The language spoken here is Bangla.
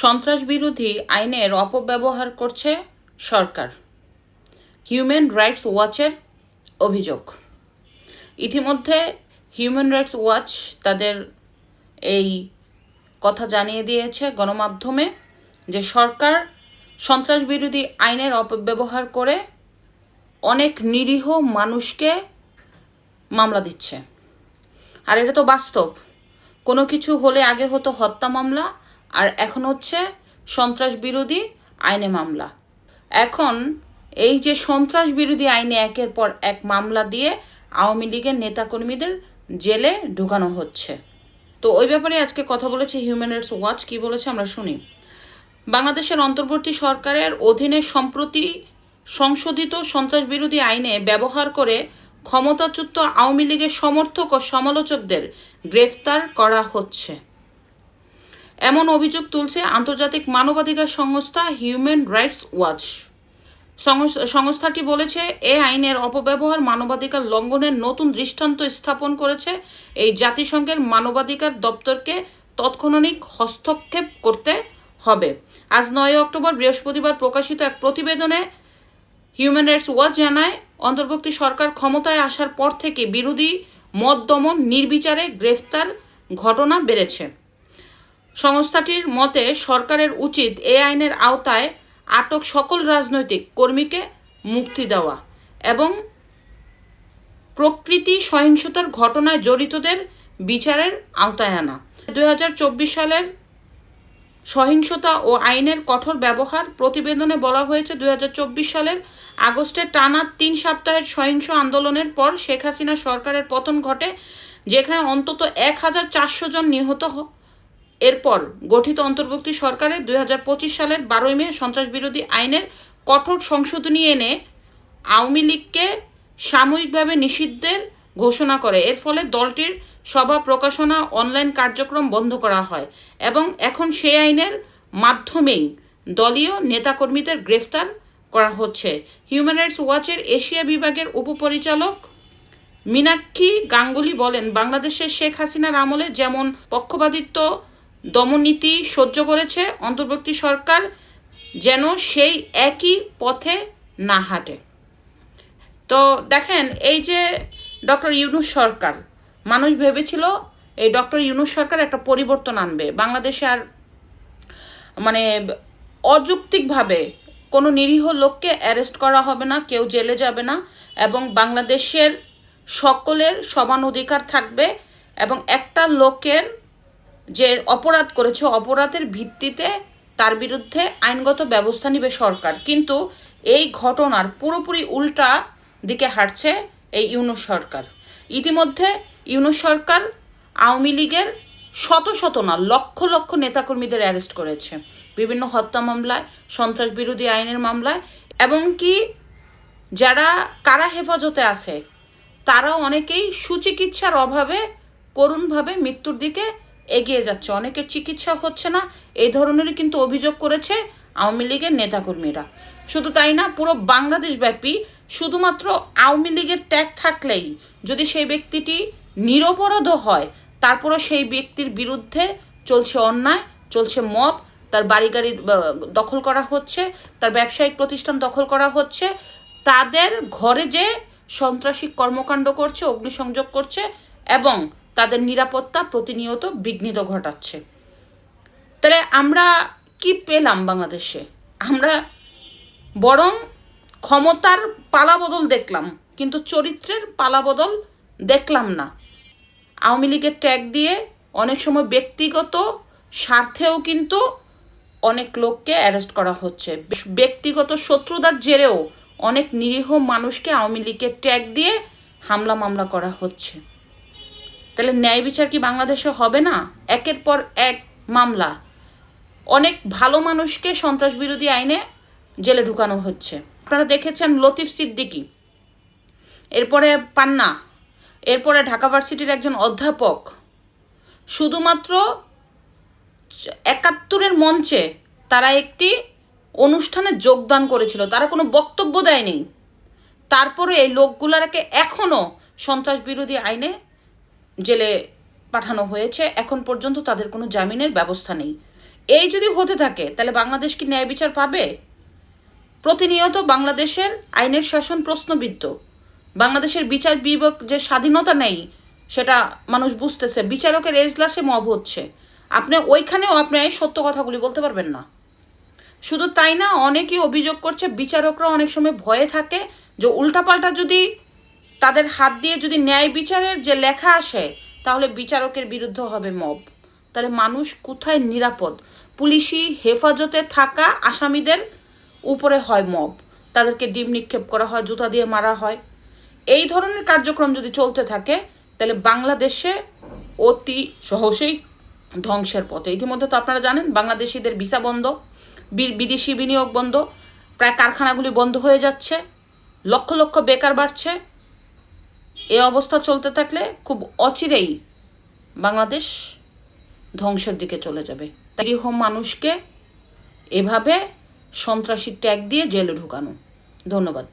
সন্ত্রাস বিরোধী আইনের অপব্যবহার করছে সরকার। হিউম্যান রাইটস ওয়াচের অভিযোগ। ইতিমধ্যে হিউম্যান রাইটস ওয়াচ তাদের এই কথা জানিয়ে দিয়েছে গণমাধ্যমে যে সরকার সন্ত্রাস বিরোধী আইনের অপব্যবহার করে অনেক নিরীহ মানুষকে মামলা দিচ্ছে। আর এটা তো বাস্তব। কোনো কিছু হলে আগে হতো হত্যা মামলা আর এখন হচ্ছে সন্ত্রাস বিরোধী আইনে মামলা। এখন এই যে সন্ত্রাস বিরোধী আইনে একের পর এক মামলা দিয়ে আওয়ামী লীগের নেতাকর্মীদের জেলে ঢুকানো হচ্ছে। তো ওই ব্যাপারে আজকে কথা বলেছে হিউম্যান রাইটস ওয়াচ কি বলেছে আমরা শুনি। বাংলাদেশের অন্তর্বর্তী সরকারের অধীনে সম্প্রতি সংশোধিত সন্ত্রাস বিরোধী আইনে ব্যবহার করে ক্ষমতাচ্যুত আওয়ামী লীগের সমর্থক ও সমালোচকদের গ্রেফতার করা হচ্ছে। এমন অভিযোগ তুলছে আন্তর্জাতিক মানবাধিকার সংস্থা হিউম্যান রাইটস ওয়াচ সংস্থাটি বলেছে, এ আইনের অপব্যবহার মানবাধিকার লঙ্ঘনের নতুন দৃষ্টান্ত স্থাপন করেছে এই জাতিসংঘের মানবাধিকার দপ্তরকে তৎক্ষণিক হস্তক্ষেপ করতে হবে। আজ নয় অক্টোবর বৃহস্পতিবার প্রকাশিত এক প্রতিবেদনে হিউম্যান রাইটস ওয়াচ জানায়, অন্তর্বর্তী সরকার ক্ষমতায় আসার পর থেকে বিরোধী মত দমন নির্বিচারে গ্রেফতার ঘটনা বেড়েছে। সংস্থাটির মতে, সরকারের উচিত এ আইনের আওতায় আটক সকল রাজনৈতিক কর্মীকে মুক্তি দেওয়া এবং প্রকৃতি সহিংসতার ঘটনায় জড়িতদের বিচারের আওতায় আনা। দুই হাজার চব্বিশ সালের সহিংসতা ও আইনের কঠোর ব্যবহার প্রতিবেদনে বলা হয়েছে দু হাজার চব্বিশ সালের আগস্টে টানা তিন সপ্তাহের সহিংস আন্দোলনের পর শেখ হাসিনা সরকারের পতন ঘটে, যেখানে অন্তত এক হাজার চারশো জন নিহত এরপর গঠিত অন্তর্বর্তী সরকারের দুই হাজার পঁচিশ সালের বারোই মে সন্ত্রাস বিরোধী আইনের কঠোর সংশোধনী এনে আওয়ামী লীগকে সাময়িকভাবে নিষিদ্ধের ঘোষণা করে। এর ফলে দলটির সভা প্রকাশনা অনলাইন কার্যক্রম বন্ধ করা হয় এবং এখন সেই আইনের মাধ্যমেই দলীয় নেতাকর্মীদের গ্রেফতার করা হচ্ছে। হিউম্যান রাইটস ওয়াচের এশিয়া বিভাগের উপপরিচালক মীনাক্ষী গাঙ্গুলি বলেন, বাংলাদেশের শেখ হাসিনার আমলে যেমন পক্ষপাতিত্ব দমননীতি সহ্য করেছে অন্তর্বর্তী সরকার যেন সেই একই পথে না হাঁটে। তো দেখেন, এই যে ডক্টর ইউনুস সরকার, মানুষ ভেবেছিল এই ডক্টর ইউনুস সরকার একটা পরিবর্তন আনবে। বাংলাদেশে আর মানে অযৌক্তিকভাবে কোনো নিরীহ লোককে অ্যারেস্ট করা হবে না, কেউ জেলে যাবে না এবং বাংলাদেশের সকলের সমান অধিকার থাকবে এবং একটা লোকের যে অপরাধ করেছে, অপরাধের ভিত্তিতে তার বিরুদ্ধে আইনগত ব্যবস্থা নিবে সরকার। কিন্তু এই ঘটনার পুরোপুরি উল্টা দিকে হাঁটছে এই ইউনুস সরকার। ইতিমধ্যে ইউনুস সরকার আওয়ামী লীগের শত শত না, লক্ষ লক্ষ নেতাকর্মীদের অ্যারেস্ট করেছে। বিভিন্ন হত্যা মামলায়, সন্ত্রাস বিরোধী আইনের মামলায় এবং কি যারা কারা হেফাজতে আছে, তারাও অনেকেই সুচিকিৎসার অভাবে করুণভাবে মৃত্যুর দিকে এগিয়ে যাচ্ছে। অনেকের চিকিৎসা হচ্ছে না, এই ধরনেরই কিন্তু অভিযোগ করেছে আওয়ামী লীগের নেতাকর্মীরা। শুধু তাই না, পুরো বাংলাদেশ ব্যাপী শুধুমাত্র আওয়ামী লীগের ট্যাগ থাকলেই যদি সেই ব্যক্তিটি নিরপরাধ হয়, তারপরও সেই ব্যক্তির বিরুদ্ধে চলছে অন্যায়, চলছে মব, তার বাড়ি গাড়ি দখল করা হচ্ছে, তার ব্যবসায়িক প্রতিষ্ঠান দখল করা হচ্ছে, তাদের ঘরে যে সন্ত্রাসী কর্মকাণ্ড করছে, অগ্নিসংযোগ করছে এবং তাদের নিরাপত্তা প্রতিনিয়ত বিঘ্নিত ঘটাচ্ছে। তাহলে আমরা কি পেলাম বাংলাদেশে? আমরা বরং ক্ষমতার পালাবদল দেখলাম, কিন্তু চরিত্রের পালাবদল দেখলাম না। আওয়ামী লীগের ট্যাগ দিয়ে অনেক সময় ব্যক্তিগত স্বার্থেও কিন্তু অনেক লোককে অ্যারেস্ট করা হচ্ছে। ব্যক্তিগত শত্রুতার জেরেও অনেক নিরীহ মানুষকে আওয়ামী লীগের ট্যাগ দিয়ে হামলা মামলা করা হচ্ছে। তাহলে ন্যায় বিচার কি বাংলাদেশে হবে না? একের পর এক মামলা। অনেক ভালো মানুষকে সন্ত্রাস বিরোধী আইনে জেলে ঢুকানো হচ্ছে। আপনারা দেখেছেন লতিফ সিদ্দিকী। এরপরে পান্না। এরপরে ঢাকা ভার্সিটির একজন অধ্যাপক। শুধুমাত্র একাত্তরের মঞ্চে তারা একটি অনুষ্ঠানে যোগদান করেছিল। তারা কোনো বক্তব্য দেয়নি। তারপরে এই লোকগুলাকে এখনও সন্ত্রাস বিরোধী আইনে জেলে পাঠানো হয়েছে, এখন পর্যন্ত তাদের কোনো জামিনের ব্যবস্থা নেই। এই যদি হতে থাকে, তাহলে বাংলাদেশ কি ন্যায় বিচার পাবে? প্রতিনিয়ত বাংলাদেশের আইনের শাসন প্রশ্নবিদ্ধ। বাংলাদেশের বিচার বিভাগ যে স্বাধীনতা নেই, সেটা মানুষ বুঝতেছে, বিচারকের এজলাসে মব হচ্ছে। আপনি ওইখানেও আপনি সত্য কথাগুলি বলতে পারবেন না। শুধু তাই না, অনেকেই অভিযোগ করছে, বিচারকরা অনেক সময় ভয়ে থাকে যে উল্টাপাল্টা যদি তাদের হাত দিয়ে যদি ন্যায় বিচারের যে লেখা আসে, তাহলে বিচারকের বিরুদ্ধে হবে মব। তাহলে মানুষ কোথায় নিরাপদ? পুলিশি হেফাজতে থাকা আসামিদের উপরে হয় মব। তাদেরকে ডিম নিক্ষেপ করা হয়, জুতা দিয়ে মারা হয়। এই ধরনের কার্যক্রম যদি চলতে থাকে, তাহলে বাংলাদেশে অতি সহসেই ধ্বংসের পথে। ইতিমধ্যে তো আপনারা জানেন, বাংলাদেশিদের ভিসা বন্ধ বিদেশি বিনিয়োগ বন্ধ, প্রায় কারখানাগুলি বন্ধ হয়ে যাচ্ছে, লক্ষ লক্ষ বেকার বাড়ছে। এই অবস্থা চলতে থাকলে খুব অচিরেই বাংলাদেশ ধ্বংসের দিকে চলে যাবে। নিরীহ মানুষকে এভাবে সন্ত্রাসী ট্যাগ দিয়ে জেলে ঢুকানো। ধন্যবাদ।